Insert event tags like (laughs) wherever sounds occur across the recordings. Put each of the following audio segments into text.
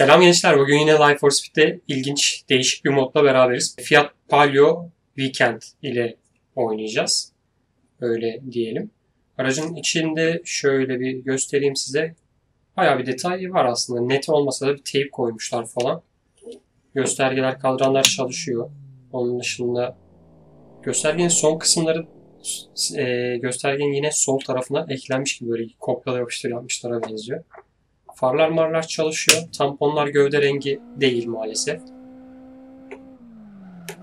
Selam gençler. Bugün yine Life for Speed'de ilginç, değişik bir modla beraberiz. Fiat Palio Weekend ile oynayacağız. Öyle diyelim. Aracın içinde şöyle bir göstereyim size. Bayağı bir detay var aslında. Net olmasa da bir teyp koymuşlar falan. Göstergeler, kadranlar çalışıyor. Onun dışında göstergenin son kısımları e, göstergenin yine sol tarafına eklenmiş gibi böyle kopyala yapıştır yapmışlara benziyor. Farlar marlar çalışıyor. Tamponlar gövde rengi değil maalesef.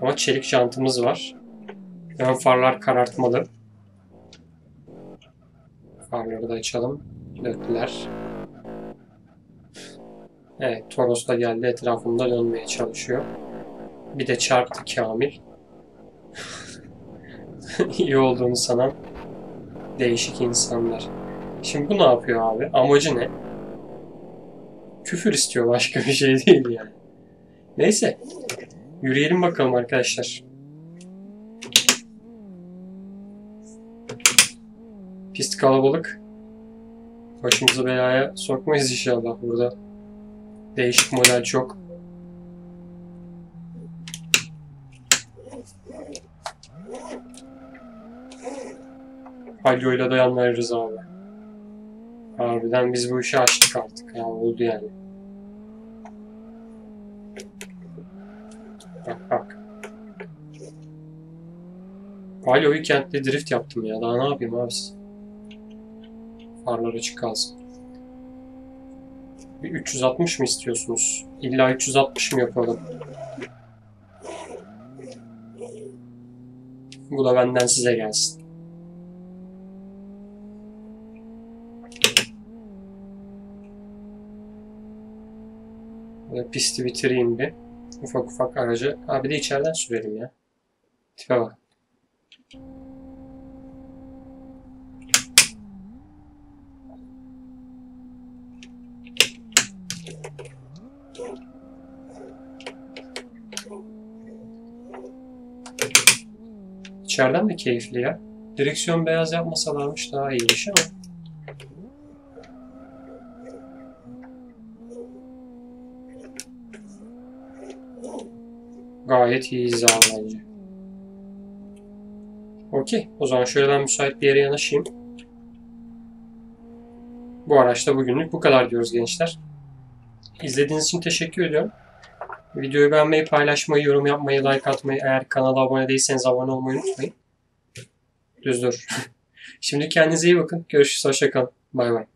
Ama çelik jantımız var. Ön farlar karartmalı. Farları da açalım. Döktüler. Evet, Toros da geldi etrafında dönmeye çalışıyor. Bir de çarptı Kamil. (laughs) İyi olduğunu sanan değişik insanlar. Şimdi bu ne yapıyor abi? Amacı ne? Küfür istiyor başka bir şey değil yani. Neyse. Yürüyelim bakalım arkadaşlar. Pist kalabalık. Başımızı belaya sokmayız inşallah burada. Değişik model çok. Palyo'yla dayanmayırız abi. Harbiden biz bu işi açtık artık. Ya oldu yani. Bak bak. Palio Weekend'de drift yaptım ya. Daha ne yapayım abi Farlar açık kalsın. Bir 360 mı istiyorsunuz? İlla 360 mı yapalım? Bu da benden size gelsin. Pisti bitireyim bir. Ufak ufak aracı. Abi de içeriden sürelim ya. Tipe bak. İçeriden de keyifli ya. Direksiyon beyaz yapmasalarmış daha iyiymiş ama. Gayet iyi hizam bence. Okey. O zaman şöyle ben müsait bir yere yanaşayım. Bu araçta bugünlük bu kadar diyoruz gençler. İzlediğiniz için teşekkür ediyorum. Videoyu beğenmeyi, paylaşmayı, yorum yapmayı, like atmayı, eğer kanala abone değilseniz abone olmayı unutmayın. Düz dur. (laughs) Şimdi kendinize iyi bakın. Görüşürüz. Hoşçakalın. Bay bay.